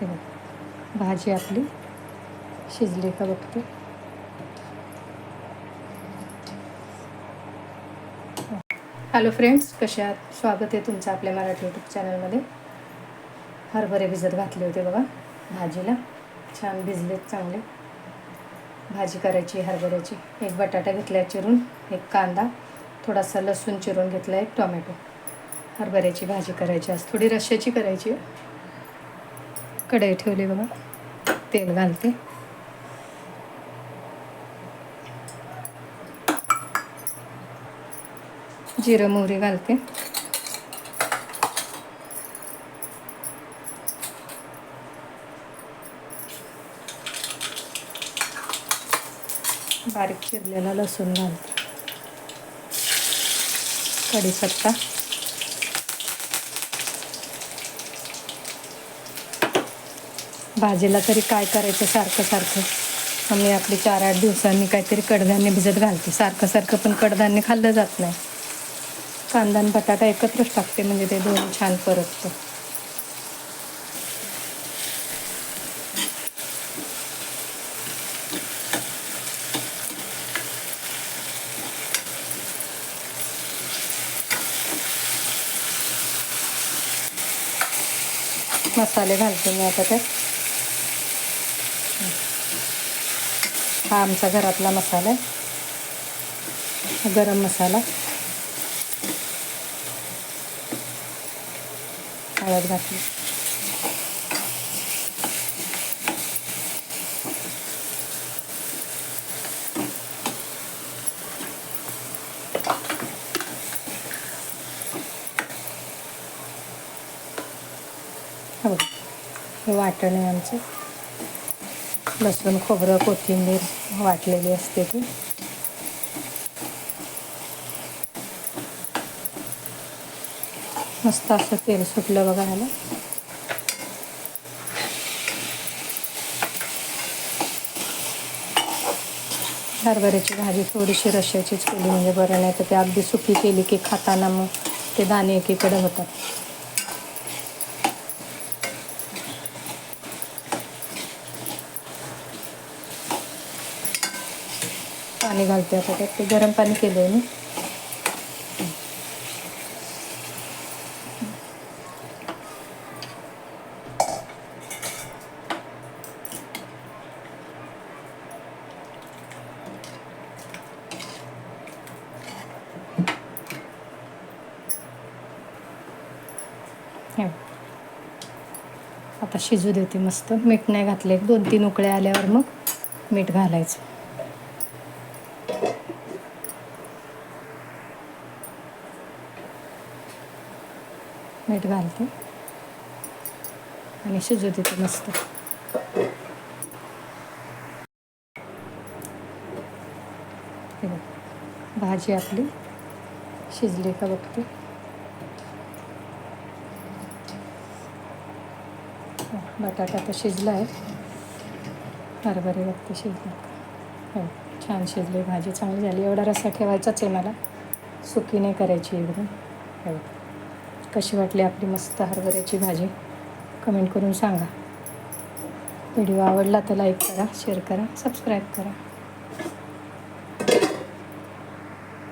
हे बघ. भाजी आपली. शिजली का बघते. हॅलो फ्रेंड्स कसे आहात? स्वागत आहे तुमचं आपल्या मराठी यूट्यूब चॅनलमध्ये हरभरे भिजत घातले होते बघा भाजीला. छान भिजलेत चांगले. भाजी करायची हरभऱ्याची. एक बटाटा घेतला चिरून एक कांदा. थोडासा लसूण चिरून घेतला एक टोमॅटो. हरभऱ्याची भाजी करायची आज थोडी रश्श्याची करायची. कढई ठेवली बघा. तेल घालते. जिरं मोहरी घालते. बारीक चिरलेला लसूण घालते. कढीपत्ता. भाजीला तरी काय करायचं? सारखं सारखं. आम्ही आपली चार आठ दिवसांनी काहीतरी कडधान्य भिजत घालते. सारखं सारखं पण कडधान्य खाल्लं जात नाही. कांदा आणि बटाटा एकत्रच टाकते म्हणजे ते दोन छान परततं. मसाले घालते मी आता त्यात. हा आमचा घरातला मसाला आहे. गरम मसाला. हळद घातली. हो हे वाटण आहे आमचं. लसूण खोबरं कोथिंबीर वाटलेली असते ती. मस्त असं तेल सुटलं बघा ह्याला. हरभऱ्याची भाजी थोडीशी रश्याचीच केली म्हणजे बरं नाही तर ते अगदी सुकी केली की खाताना मग ते दाणे एकीकडे होतात. पाणी घालते आता. त्यात ते गरम पाणी केलं आहे मी आता शिजू देते मस्त. मीठ नाही घातले दोन तीन उकळे आल्यावर मग मीठ घालायचं. मीठ घालते. आणि शिजू देते मस्त. भाजी आपली शिजली का बघते. बटाटा तर शिजला आहे. हरभरे बघते शिजला. हो छान शिजली भाजी चांगली झाली. एवढा रस्सा ठेवायचाच आहे मला. सुकी नाही करायची एकदम. हो. कशी वाटली आपली मस्त हरभऱ्याची भाजी? कमेंट करून सांगा. व्हिडिओ आवडला तर लाईक करा शेअर करा सबस्क्राईब करा.